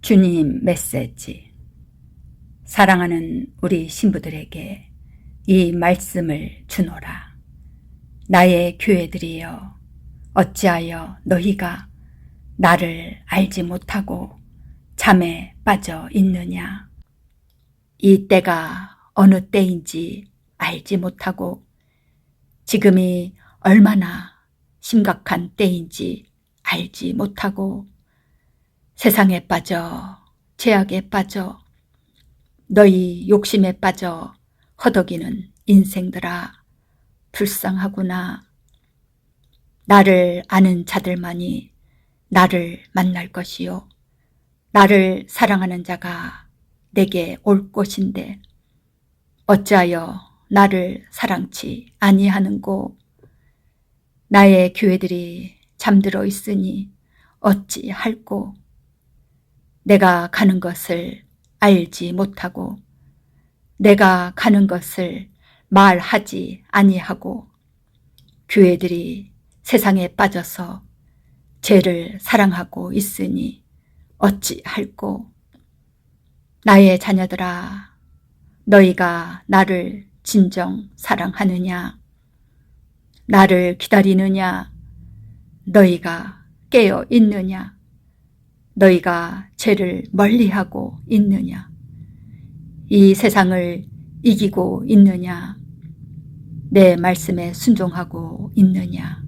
주님 메시지. 사랑하는 우리 신부들에게 이 말씀을 주노라. 나의 교회들이여, 어찌하여 너희가 나를 알지 못하고 잠에 빠져 있느냐. 이 때가 어느 때인지 알지 못하고 지금이 얼마나 심각한 때인지 알지 못하고 세상에 빠져. 죄악에 빠져. 너희 욕심에 빠져. 허덕이는 인생들아. 불쌍하구나. 나를 아는 자들만이 나를 만날 것이요. 나를 사랑하는 자가 내게 올 것인데 어찌하여 나를 사랑치 아니하는고? 나의 교회들이 잠들어 있으니 어찌 할꼬 내가 가는 것을 알지 못하고 내가 가는 것을 말하지 아니하고 교회들이 세상에 빠져서 죄를 사랑하고 있으니 어찌할꼬? 나의 자녀들아 너희가 나를 진정 사랑하느냐? 나를 기다리느냐? 너희가 깨어 있느냐 너희가 죄를 멀리하고 있느냐? 이 세상을 이기고 있느냐? 내 말씀에 순종하고 있느냐?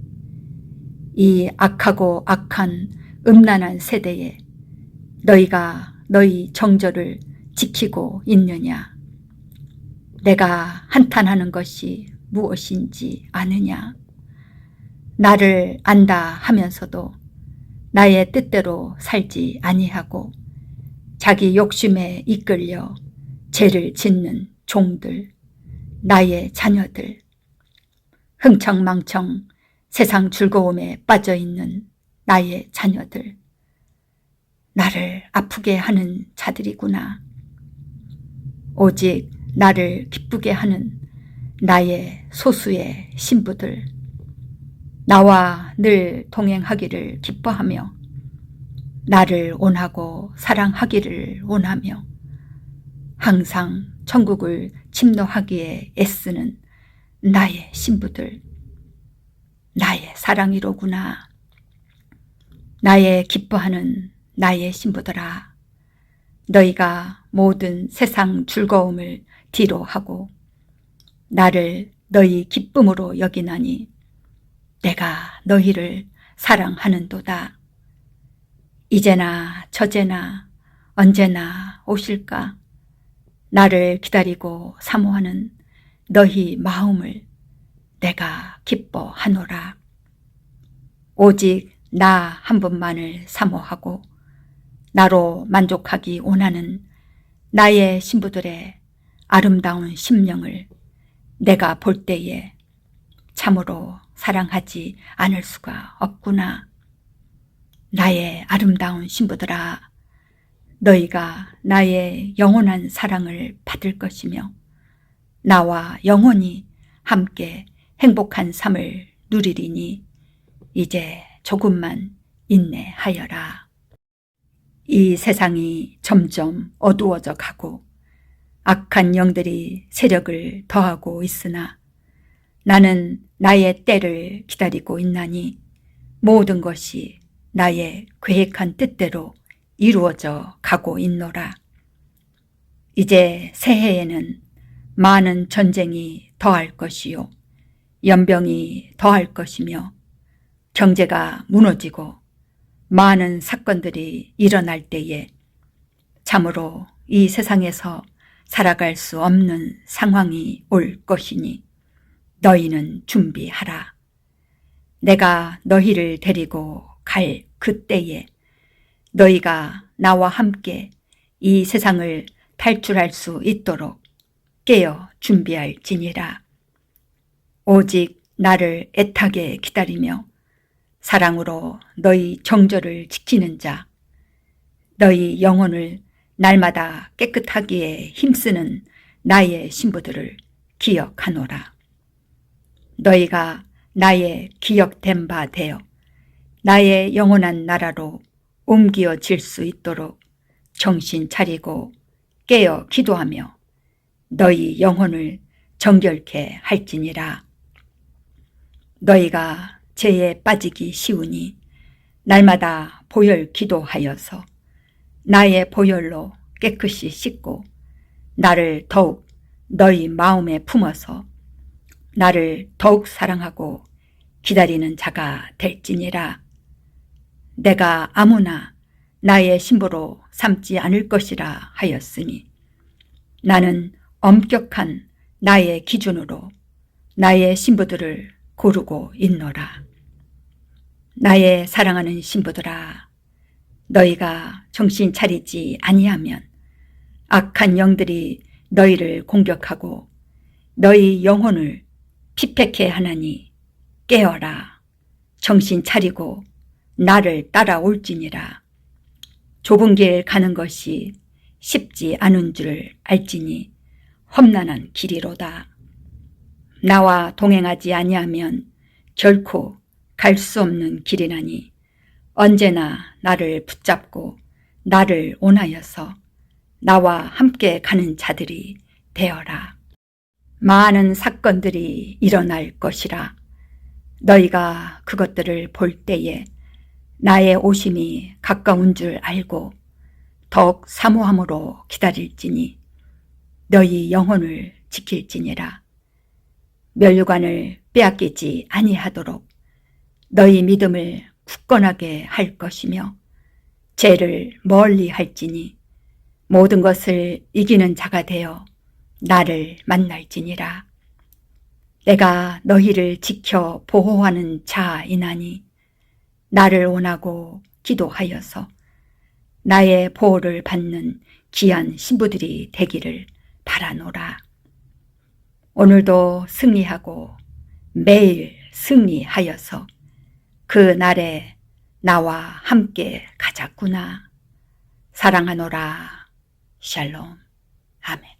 이 악하고 악한 음란한 세대에 너희가 너희 정절을 지키고 있느냐? 내가 한탄하는 것이 무엇인지 아느냐? 나를 안다 하면서도 나의 뜻대로 살지 아니하고 자기 욕심에 이끌려 죄를 짓는 종들, 나의 자녀들, 흥청망청 세상 즐거움에 빠져 있는 나의 자녀들, 나를 아프게 하는 자들이구나. 오직 나를 기쁘게 하는 나의 소수의 신부들, 나와 늘 동행하기를 기뻐하며 나를 원하고 사랑하기를 원하며 항상 천국을 침노하기에 애쓰는 나의 신부들, 나의 사랑이로구나. 나의 기뻐하는 나의 신부들아, 너희가 모든 세상 즐거움을 뒤로 하고 나를 너희 기쁨으로 여기나니 내가 너희를 사랑하는도다. 이제나 저제나 언제나 오실까? 나를 기다리고 사모하는 너희 마음을 내가 기뻐하노라. 오직 나 한 분만을 사모하고 나로 만족하기 원하는 나의 신부들의 아름다운 심령을 내가 볼 때에 참으로 사랑하지 않을 수가 없구나. 나의 아름다운 신부들아, 너희가 나의 영원한 사랑을 받을 것이며 나와 영원히 함께 행복한 삶을 누리리니 이제 조금만 인내하여라. 이 세상이 점점 어두워져 가고 악한 영들이 세력을 더하고 있으나 나는 나의 때를 기다리고 있나니 모든 것이 나의 계획한 뜻대로 이루어져 가고 있노라. 이제 새해에는 많은 전쟁이 더할 것이요. 연병이 더할 것이며 경제가 무너지고 많은 사건들이 일어날 때에 참으로 이 세상에서 살아갈 수 없는 상황이 올 것이니 너희는 준비하라. 내가 너희를 데리고 갈 그때에 너희가 나와 함께 이 세상을 탈출할 수 있도록 깨어 준비할지니라. 오직 나를 애타게 기다리며 사랑으로 너희 정절을 지키는 자, 너희 영혼을 날마다 깨끗하기에 힘쓰는 나의 신부들을 기억하노라. 너희가 나의 기억된 바 되어 나의 영원한 나라로 옮겨질 수 있도록 정신 차리고 깨어 기도하며 너희 영혼을 정결케 할지니라. 너희가 죄에 빠지기 쉬우니 날마다 보혈 기도하여서 나의 보혈로 깨끗이 씻고 나를 더욱 너희 마음에 품어서 나를 더욱 사랑하고 기다리는 자가 될지니라. 내가 아무나 나의 신부로 삼지 않을 것이라 하였으니 나는 엄격한 나의 기준으로 나의 신부들을 고르고 있노라. 나의 사랑하는 신부들아, 너희가 정신 차리지 아니하면 악한 영들이 너희를 공격하고 너희 영혼을 피폐케 하나니 깨어라. 정신 차리고 나를 따라올지니라. 좁은 길 가는 것이 쉽지 않은 줄 알지니 험난한 길이로다. 나와 동행하지 아니하면 결코 갈 수 없는 길이나니 언제나 나를 붙잡고 나를 온하여서 나와 함께 가는 자들이 되어라. 많은 사건들이 일어날 것이라. 너희가 그것들을 볼 때에 나의 오심이 가까운 줄 알고 더욱 사모함으로 기다릴지니 너희 영혼을 지킬지니라. 멸류관을 빼앗기지 아니하도록 너희 믿음을 굳건하게 할 것이며 죄를 멀리 할지니 모든 것을 이기는 자가 되어 나를 만날지니라. 내가 너희를 지켜 보호하는 자이나니 나를 원하고 기도하여서 나의 보호를 받는 귀한 신부들이 되기를 바라노라. 오늘도 승리하고 매일 승리하여서 그 날에 나와 함께 가자꾸나. 사랑하노라. 샬롬. 아멘.